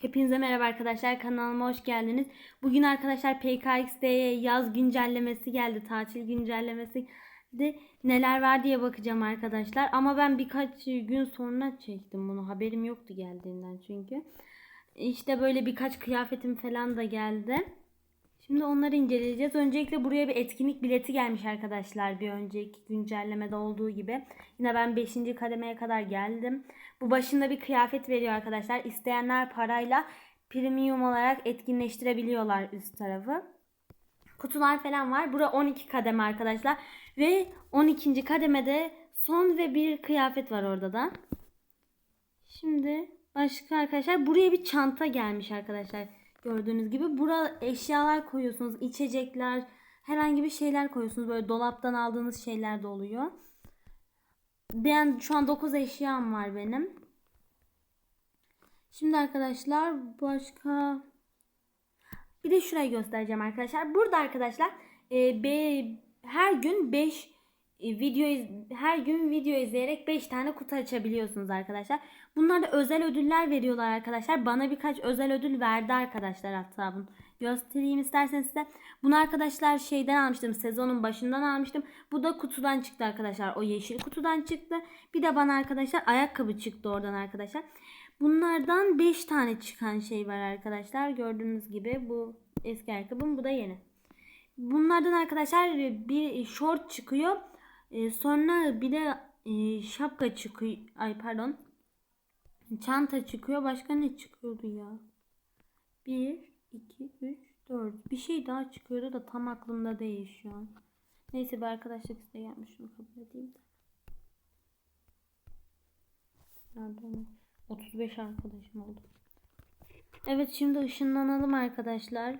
Hepinize merhaba arkadaşlar kanalıma hoş geldiniz. Bugün arkadaşlar PKXD'ye yaz güncellemesi geldi. Tatil güncellemesi de neler var diye bakacağım arkadaşlar. Ama ben birkaç gün sonra çektim bunu. Haberim yoktu geldiğinden çünkü. İşte böyle birkaç kıyafetim falan da geldi. Şimdi onları inceleyeceğiz. Öncelikle buraya bir etkinlik bileti gelmiş arkadaşlar. Bir önceki güncellemede olduğu gibi. Yine ben 5. kademeye kadar geldim. Bu başında bir kıyafet veriyor arkadaşlar. İsteyenler parayla premium olarak etkinleştirebiliyorlar üst tarafı. Kutular falan var. Bura 12 kademe arkadaşlar. Ve 12. kademede son ve bir kıyafet var orada da. Şimdi başka arkadaşlar buraya bir çanta gelmiş arkadaşlar. Gördüğünüz gibi bura eşyalar koyuyorsunuz, içecekler, herhangi bir şeyler koyuyorsunuz. Böyle dolaptan aldığınız şeyler de oluyor. Ben şu an 9 eşyam var benim. Şimdi arkadaşlar başka bir de şurayı göstereceğim arkadaşlar. Burada arkadaşlar e, be, her gün 5 video iz- her gün video izleyerek 5 tane kutu açabiliyorsunuz arkadaşlar. Bunlar da özel ödüller veriyorlar arkadaşlar. Bana birkaç özel ödül verdi arkadaşlar hatta bunu göstereyim isterseniz size. Bunu arkadaşlar şeyden almıştım. Sezonun başından almıştım. Bu da kutudan çıktı arkadaşlar. O yeşil kutudan çıktı. Bir de bana arkadaşlar ayakkabı çıktı oradan arkadaşlar. Bunlardan 5 tane çıkan şey var arkadaşlar. Gördüğünüz gibi bu eski ayakkabım bu da yeni. Bunlardan arkadaşlar bir short çıkıyor. Ee, Sonra bir de e, şapka çıkıyor. Ay pardon. Çanta çıkıyor. Başka ne çıkıyordu ya? 1, 2, 3, 4. Bir şey daha çıkıyordu da tam aklımda değil şu an. Neyse bir arkadaşlık isteği yapmış. Şunu kabul edeyim de. Nereden? 35 arkadaşım oldu. Evet şimdi ışınlanalım arkadaşlar.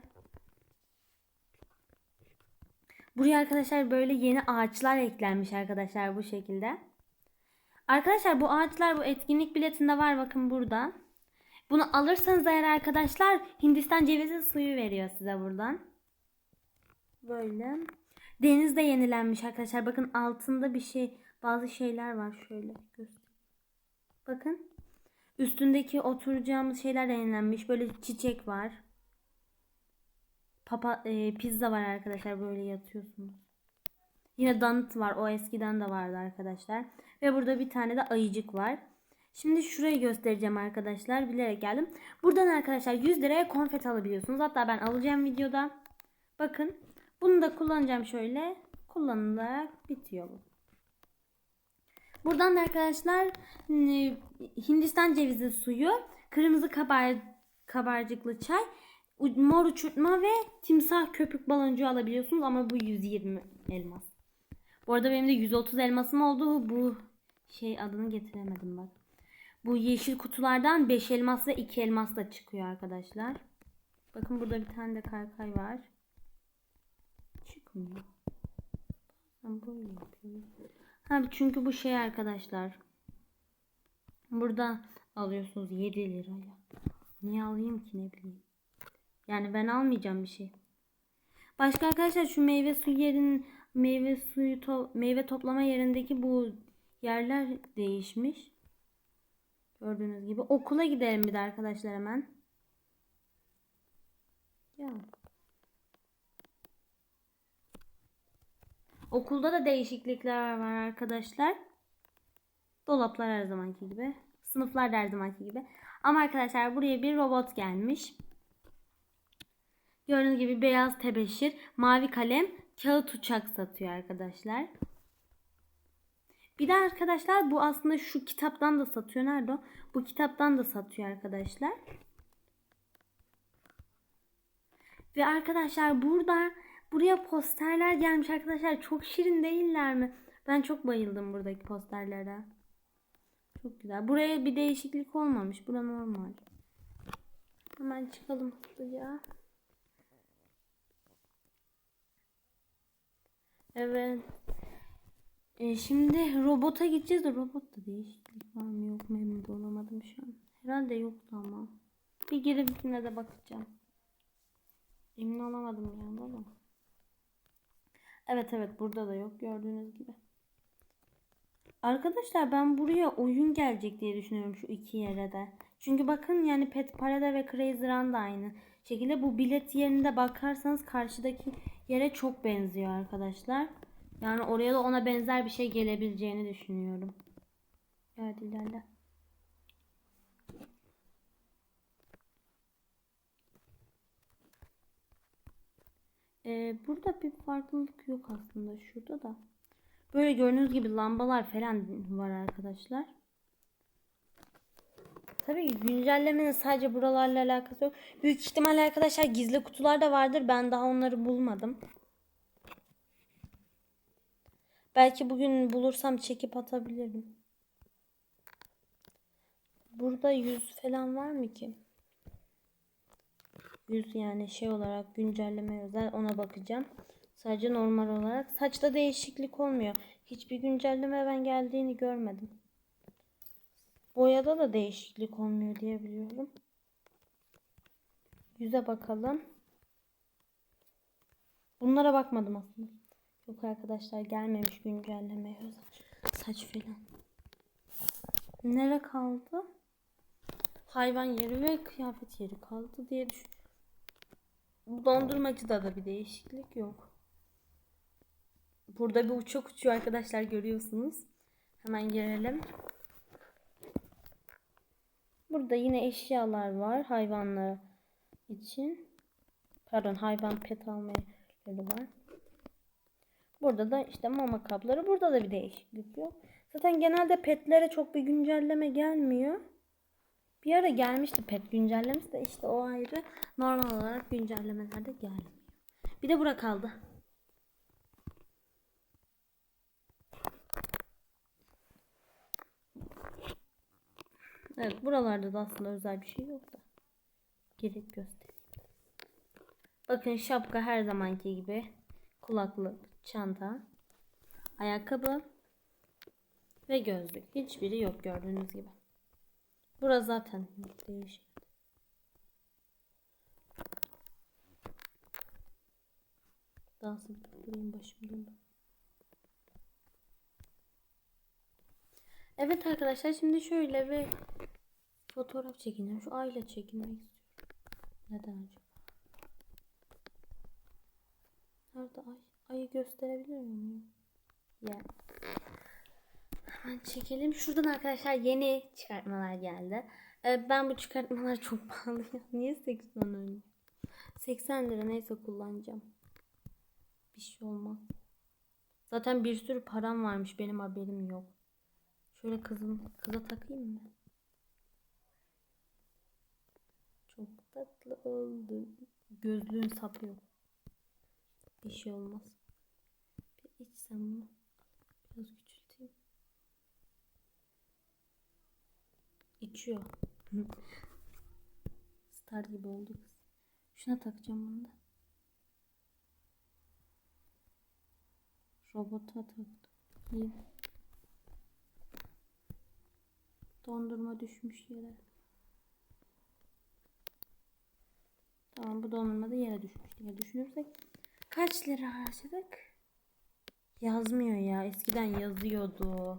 Buraya arkadaşlar böyle yeni ağaçlar eklenmiş arkadaşlar bu şekilde. Arkadaşlar bu ağaçlar bu etkinlik biletinde var bakın burada. Bunu alırsanız eğer arkadaşlar Hindistan cevizi suyu veriyor size buradan. Böyle. Deniz de yenilenmiş arkadaşlar. Bakın altında bir şey bazı şeyler var şöyle. Bakın. Üstündeki oturacağımız şeyler de yenilenmiş. Böyle çiçek var. Papa, e, pizza var arkadaşlar böyle yatıyorsunuz. Yine donut var. O eskiden de vardı arkadaşlar. Ve burada bir tane de ayıcık var. Şimdi şurayı göstereceğim arkadaşlar. Bilerek geldim. Buradan arkadaşlar 100 liraya konfet alabiliyorsunuz. Hatta ben alacağım videoda. Bakın. Bunu da kullanacağım şöyle. Kullanılarak bitiyor bu. Buradan da arkadaşlar e, Hindistan cevizi suyu, kırmızı kabar kabarcıklı çay, mor uçurtma ve timsah köpük baloncuğu alabiliyorsunuz ama bu 120 elmas. Bu arada benim de 130 elmasım oldu. Bu şey adını getiremedim bak. Bu yeşil kutulardan 5 elmas ve 2 elmas da çıkıyor arkadaşlar. Bakın burada bir tane de kaykay var. Çıkmıyor. Ben böyle yapıyorum. Ha çünkü bu şey arkadaşlar. Burada alıyorsunuz 7 liraya. Niye alayım ki ne bileyim. Yani ben almayacağım bir şey. Başka arkadaşlar şu meyve suyu yerin meyve suyu to- meyve toplama yerindeki bu yerler değişmiş. Gördüğünüz gibi okula gidelim bir de arkadaşlar hemen. Ya. Okulda da değişiklikler var arkadaşlar. Dolaplar her zamanki gibi. Sınıflar her zamanki gibi. Ama arkadaşlar buraya bir robot gelmiş. Gördüğünüz gibi beyaz tebeşir, mavi kalem, kağıt uçak satıyor arkadaşlar. Bir de arkadaşlar bu aslında şu kitaptan da satıyor. Nerede o? Bu kitaptan da satıyor arkadaşlar. Ve arkadaşlar burada buraya posterler gelmiş arkadaşlar. Çok şirin değiller mi? Ben çok bayıldım buradaki posterlere. Çok güzel. Buraya bir değişiklik olmamış. Bura normal. Hemen çıkalım hızlıca. Evet. E, şimdi robota gideceğiz de robotta değişiklik var mı yok mu emin olamadım şu an. Herhalde yoktu ama. Bir girip yine de bakacağım. Emin olamadım yani ama. Evet evet burada da yok gördüğünüz gibi. Arkadaşlar ben buraya oyun gelecek diye düşünüyorum şu iki yere de. Çünkü bakın yani Pet Parade ve Crazy Run da aynı şekilde. Bu bilet yerinde bakarsanız karşıdaki yere çok benziyor arkadaşlar. Yani oraya da ona benzer bir şey gelebileceğini düşünüyorum. Evet ilerle. Ee, burada bir farklılık yok aslında şurada da. Böyle gördüğünüz gibi lambalar falan var arkadaşlar. Tabii ki güncellemenin sadece buralarla alakası yok. Büyük ihtimalle arkadaşlar gizli kutular da vardır. Ben daha onları bulmadım. Belki bugün bulursam çekip atabilirim. Burada yüz falan var mı ki? Yüz yani şey olarak güncelleme özel ona bakacağım. Sadece normal olarak. Saçta değişiklik olmuyor. Hiçbir güncelleme ben geldiğini görmedim. Boyada da değişiklik olmuyor diye biliyorum. Yüze bakalım. Bunlara bakmadım aslında. Yok arkadaşlar gelmemiş güncelleme özel. Saç falan. Nere kaldı? Hayvan yeri ve kıyafet yeri kaldı diye düşün. Bu dondurmacıda da bir değişiklik yok. Burada bir uçak uçuyor arkadaşlar görüyorsunuz. Hemen gelelim. Burada yine eşyalar var hayvanlar için. Pardon hayvan pet alma yerleri var. Burada da işte mama kapları. Burada da bir değişiklik yok. Zaten genelde petlere çok bir güncelleme gelmiyor. Bir ara gelmişti pet güncellemesi de işte o ayrı. Normal olarak güncellemelerde gelmiyor. Bir de bura kaldı. Evet buralarda da aslında özel bir şey yok da. Gerek göstereyim. Bakın şapka her zamanki gibi. Kulaklık, çanta, ayakkabı ve gözlük. Hiçbiri yok gördüğünüz gibi. Burası zaten değişik. Daha sık durayım başım Evet arkadaşlar şimdi şöyle bir fotoğraf çekeceğim. Şu ayla çekinmek istiyorum. Neden acaba? Nerede ay? Ayı gösterebilir miyim? Ya. Hemen çekelim. Şuradan arkadaşlar yeni çıkartmalar geldi. Ee, ben bu çıkartmalar çok pahalı. Niye 80 öyle? 80 lira neyse kullanacağım. Bir şey olmaz. Zaten bir sürü param varmış benim haberim yok. Şöyle kızım kıza takayım mı? Çok tatlı oldu. Gözlüğün sapı yok. Bir şey olmaz. Bir içsem bunu. Biraz küçülteyim. İçiyor. Star gibi oldu kız. Şuna takacağım bunu da. Robota taktım. İyi. Dondurma düşmüş yere. Tamam bu dondurma da yere düşmüş diye düşünürsek. Kaç lira harcadık? Yazmıyor ya. Eskiden yazıyordu.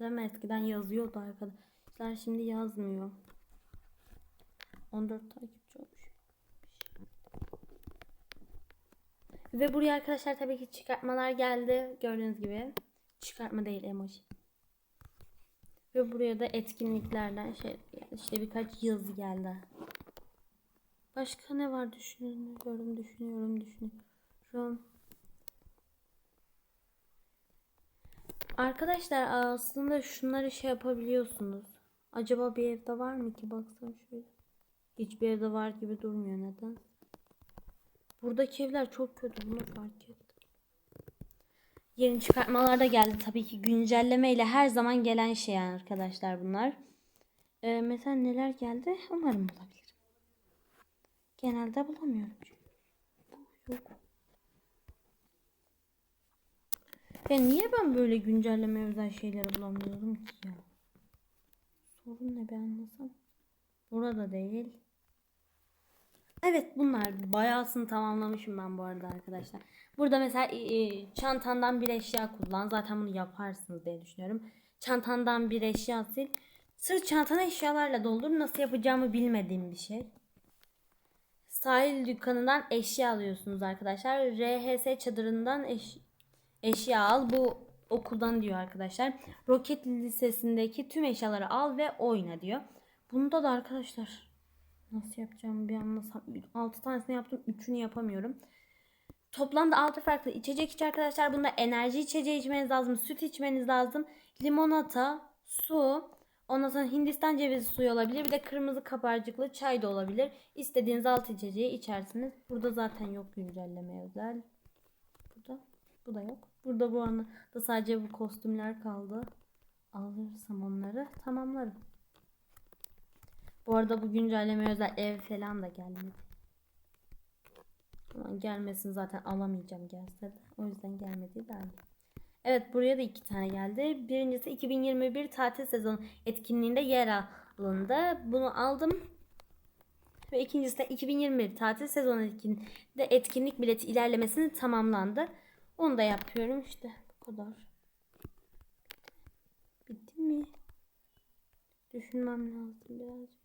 Değil mi? Eskiden yazıyordu arkadaşlar. Şimdi yazmıyor. 14 takipçi olmuş. Ve buraya arkadaşlar tabii ki çıkartmalar geldi. Gördüğünüz gibi. Çıkartma değil emoji. Ve buraya da etkinliklerden şey işte birkaç yazı geldi. Başka ne var düşünüyorum, düşünüyorum, düşünüyorum. Arkadaşlar aslında şunları şey yapabiliyorsunuz. Acaba bir evde var mı ki? Baksana şöyle. Hiçbir evde var gibi durmuyor neden? Buradaki evler çok kötü bunu fark ettim. Yeni çıkartmalar da geldi tabii ki güncelleme ile her zaman gelen şey yani arkadaşlar bunlar. Ee, mesela neler geldi umarım bulabilirim. Genelde bulamıyorum çünkü. Yok. Ya niye ben böyle güncelleme özel şeyleri bulamıyorum ki ya? Sorun ne be anlasam. Burada değil. Evet bunlar bayağısını tamamlamışım ben bu arada arkadaşlar. Burada mesela çantandan bir eşya kullan. Zaten bunu yaparsınız diye düşünüyorum. Çantandan bir eşya sil. Sırt çantanı eşyalarla doldur. Nasıl yapacağımı bilmediğim bir şey. Sahil dükkanından eşya alıyorsunuz arkadaşlar. RHS çadırından eş, eşya al. Bu okuldan diyor arkadaşlar. Roket Lisesi'ndeki tüm eşyaları al ve oyna diyor. Bunda da arkadaşlar nasıl yapacağımı bir anlasam. 6 tanesini yaptım. 3'ünü yapamıyorum. Toplamda 6 farklı içecek iç arkadaşlar. Bunda enerji içeceği içmeniz lazım. Süt içmeniz lazım. Limonata, su, ondan sonra Hindistan cevizi suyu olabilir. Bir de kırmızı kabarcıklı çay da olabilir. İstediğiniz alt içeceği içersiniz. Burada zaten yok güncelleme özel. Burada. Bu da yok. Burada bu arada sadece bu kostümler kaldı. Alırsam onları tamamlarım. Bu arada bu güncelleme özel ev falan da gelmedi. Ama gelmesin zaten alamayacağım gelse de. O yüzden gelmedi derdi. Evet buraya da iki tane geldi. Birincisi 2021 tatil sezonu etkinliğinde yer alındı. Bunu aldım. Ve ikincisi de 2021 tatil sezonu etkinliğinde etkinlik bileti ilerlemesini tamamlandı. Onu da yapıyorum işte. Bu kadar. Bitti mi? Düşünmem lazım birazcık.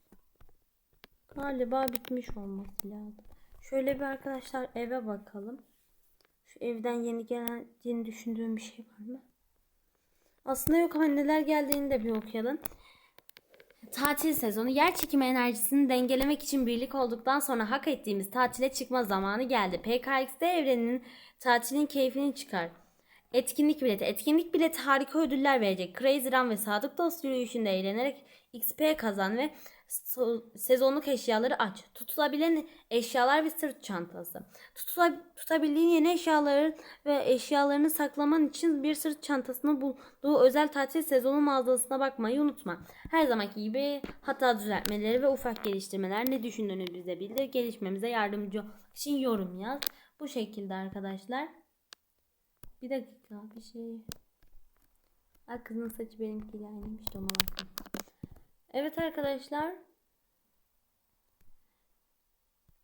Galiba bitmiş olması lazım. Şöyle bir arkadaşlar eve bakalım. Şu evden yeni geldiğini düşündüğüm bir şey var mı? Aslında yok ama neler geldiğini de bir okuyalım. Tatil sezonu yer çekimi enerjisini dengelemek için birlik olduktan sonra hak ettiğimiz tatile çıkma zamanı geldi. PKX'de evreninin tatilin keyfini çıkar. Etkinlik bileti. Etkinlik bileti harika ödüller verecek. Crazy Run ve Sadık Dost yürüyüşünde eğlenerek XP kazan ve sezonluk eşyaları aç. Tutulabilen eşyalar ve sırt çantası. Tutula- tutabildiğin yeni eşyaları ve eşyalarını saklaman için bir sırt çantasını bulduğu özel tatil sezonu mağazasına bakmayı unutma. Her zamanki gibi hata düzeltmeleri ve ufak geliştirmeler ne düşündüğünü bize bildir. Gelişmemize yardımcı için yorum yaz. Bu şekilde arkadaşlar. Bir dakika bir şey. Ay kızın saçı benimkiyle aynıymış bakayım. Evet arkadaşlar.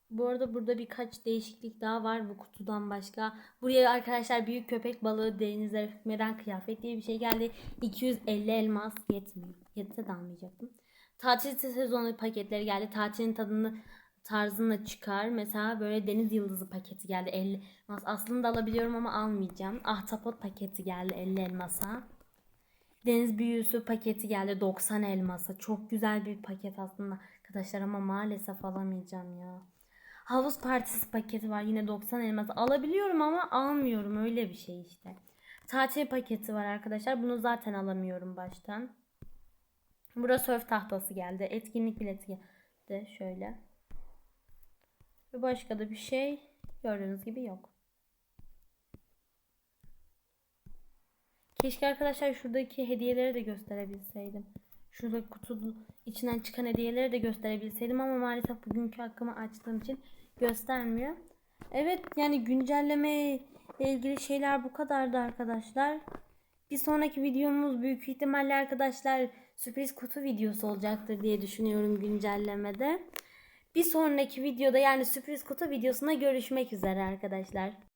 Bu arada burada birkaç değişiklik daha var bu kutudan başka. Buraya arkadaşlar büyük köpek balığı denizlere hükmeden kıyafet diye bir şey geldi. 250 elmas yetmiyor. Yetse de almayacaktım. Tatil sezonu paketleri geldi. Tatilin tadını tarzını çıkar. Mesela böyle deniz yıldızı paketi geldi 50 elmas. Aslında alabiliyorum ama almayacağım. Ahtapot paketi geldi 50 elmasa. Deniz büyüsü paketi geldi 90 elmasa. Çok güzel bir paket aslında arkadaşlar ama maalesef alamayacağım ya. Havuz partisi paketi var yine 90 elmas. Alabiliyorum ama almıyorum öyle bir şey işte. Tatil paketi var arkadaşlar. Bunu zaten alamıyorum baştan. Burası sörf tahtası geldi. Etkinlik bileti geldi. Şöyle. Ve başka da bir şey gördüğünüz gibi yok. Keşke arkadaşlar şuradaki hediyeleri de gösterebilseydim. Şurada kutu içinden çıkan hediyeleri de gösterebilseydim ama maalesef bugünkü hakkımı açtığım için göstermiyor. Evet yani güncelleme ile ilgili şeyler bu kadardı arkadaşlar. Bir sonraki videomuz büyük ihtimalle arkadaşlar sürpriz kutu videosu olacaktır diye düşünüyorum güncellemede. Bir sonraki videoda yani sürpriz kutu videosuna görüşmek üzere arkadaşlar.